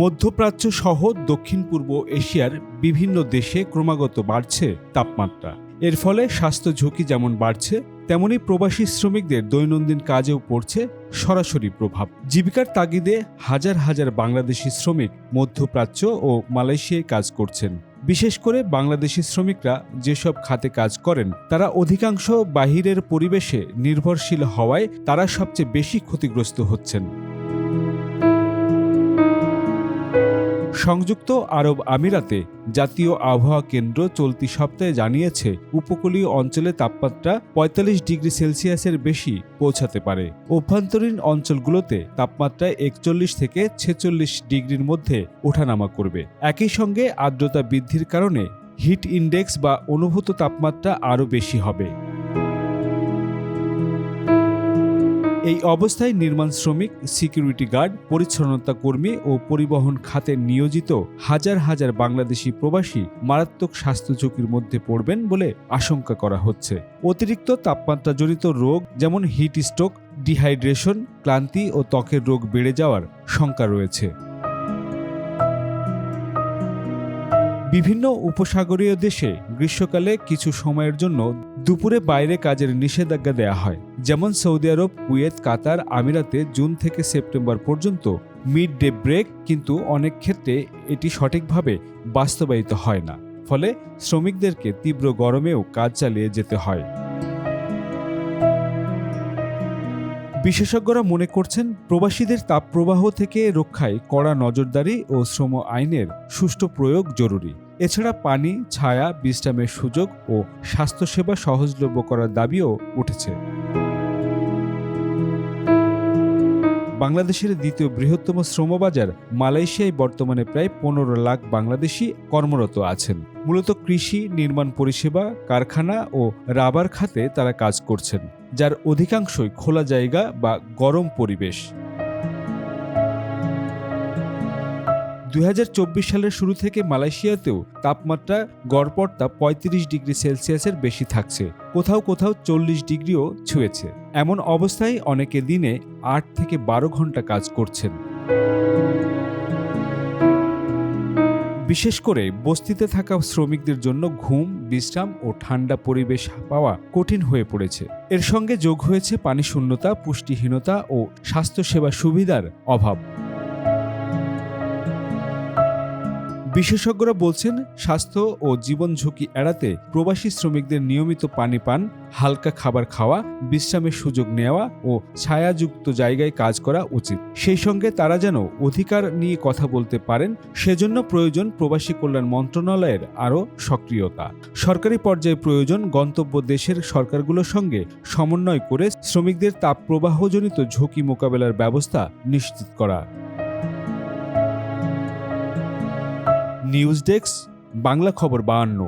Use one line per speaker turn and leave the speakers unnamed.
মধ্যপ্রাচ্য সহ দক্ষিণ পূর্ব এশিয়ার বিভিন্ন দেশে ক্রমাগত বাড়ছে তাপমাত্রা। এর ফলে স্বাস্থ্য ঝুঁকি যেমন বাড়ছে, তেমনি প্রবাসী শ্রমিকদের দৈনন্দিন কাজেও পড়ছে সরাসরি প্রভাব। জীবিকার তাগিদে হাজার হাজার বাংলাদেশি শ্রমিক মধ্যপ্রাচ্য ও মালয়েশিয়ায় কাজ করছেন। বিশেষ করে বাংলাদেশি শ্রমিকরা যেসব খাতে কাজ করেন, তারা অধিকাংশ বাহিরের পরিবেশে নির্ভরশীল হওয়ায় তারা সবচেয়ে বেশি ক্ষতিগ্রস্ত হচ্ছেন। সংযুক্ত আরব আমিরাতে জাতীয় আবহাওয়া কেন্দ্র চলতি সপ্তাহে জানিয়েছে, উপকূলীয় অঞ্চলে তাপমাত্রা পঁয়তাল্লিশ ডিগ্রি সেলসিয়াসের বেশি পৌঁছাতে পারে। অভ্যন্তরীণ অঞ্চলগুলোতে তাপমাত্রা একচল্লিশ থেকে ছেচল্লিশ ডিগ্রির মধ্যে ওঠানামা করবে। একই সঙ্গে আর্দ্রতা বৃদ্ধির কারণে হিট ইন্ডেক্স বা অনুভূত তাপমাত্রা আরও বেশি হবে। এই অবস্থায় নির্মাণ শ্রমিক সিকিউরিটি গার্ড পরিচ্ছন্নতা কর্মী ও পরিবহন খাতে নিয়োজিত হাজার হাজার বাংলাদেশি প্রবাসী মারাত্মক স্বাস্থ্য ঝুঁকির মধ্যে পড়বেন বলে আশঙ্কা করা হচ্ছে। অতিরিক্ত তাপমাত্রাজনিত রোগ যেমন হিট স্ট্রোক ডিহাইড্রেশন ক্লান্তি ও ত্বকের রোগ বেড়ে যাওয়ার শঙ্কা রয়েছে। বিভিন্ন উপসাগরীয় দেশে গ্রীষ্মকালে কিছু সময়ের জন্য দুপুরে বাইরে কাজের নিষেধাজ্ঞা দেয়া হয়। যেমন সৌদি আরব, কুয়েত, কাতার, আমিরাতে জুন থেকে সেপ্টেম্বর পর্যন্ত মিড ডে ব্রেক, কিন্তু অনেক ক্ষেত্রে এটি সঠিকভাবে বাস্তবায়িত হয় না। ফলে শ্রমিকদেরকে তীব্র গরমেও কাজ চালিয়ে যেতে হয়। বিশেষজ্ঞরা মনে করছেন প্রবাসীদের তাপপ্রবাহ থেকে রক্ষায় কড়া নজরদারি ও শ্রম আইনের সুষ্ঠু প্রয়োগ জরুরি। এছাড়া পানি, ছায়া, বিশ্রামের সুযোগ ও স্বাস্থ্যসেবা সহজলভ্য করার দাবিও উঠেছে। বাংলাদেশের দ্বিতীয় বৃহত্তম শ্রমবাজার মালয়েশিয়ায় বর্তমানে প্রায় পনেরো লাখ বাংলাদেশি কর্মরত আছেন। মূলত কৃষি, নির্মাণ পরিষেবা, কারখানা ও রাবার খাতে তারা কাজ করছেন, যার অধিকাংশই খোলা জায়গা বা গরম পরিবেশ। দুই হাজার চব্বিশ সালের শুরু থেকে মালয়েশিয়াতেও তাপমাত্রা গড়পড়তা পঁয়ত্রিশ ডিগ্রি সেলসিয়াসের বেশি থাকছে। কোথাও কোথাও চল্লিশ ডিগ্রিও ছুঁয়েছে। এমন অবস্থায় অনেকে দিনে আট থেকে বারো ঘণ্টা কাজ করছেন। বিশেষ করে বস্তিতে থাকা শ্রমিকদের জন্য ঘুম, বিশ্রাম ও ঠান্ডা পরিবেশ পাওয়া কঠিন হয়ে পড়েছে। এর সঙ্গে যোগ হয়েছে পানি শূন্যতা পুষ্টিহীনতা ও স্বাস্থ্যসেবা সুবিধার অভাব। বিশেষজ্ঞরা বলছেন, স্বাস্থ্য ও জীবন ঝুঁকি এড়াতে প্রবাসী শ্রমিকদের নিয়মিত পানি পান, হালকা খাবার খাওয়া, বিশ্রামের সুযোগ নেওয়া ও ছায়াযুক্ত জায়গায় কাজ করা উচিত। সেই সঙ্গে তারা যেন অধিকার নিয়ে কথা বলতে পারেন, সেজন্য প্রয়োজন প্রবাসী কল্যাণ মন্ত্রণালয়ের আরও সক্রিয়তা। সরকারি পর্যায়ে প্রয়োজন গন্তব্য দেশের সরকারগুলোর সঙ্গে সমন্বয় করে শ্রমিকদের তাপপ্রবাহজনিত ঝুঁকি মোকাবেলার ব্যবস্থা নিশ্চিত করা। নিউজ ডেস্ক বাংলা খবর বাহান্ন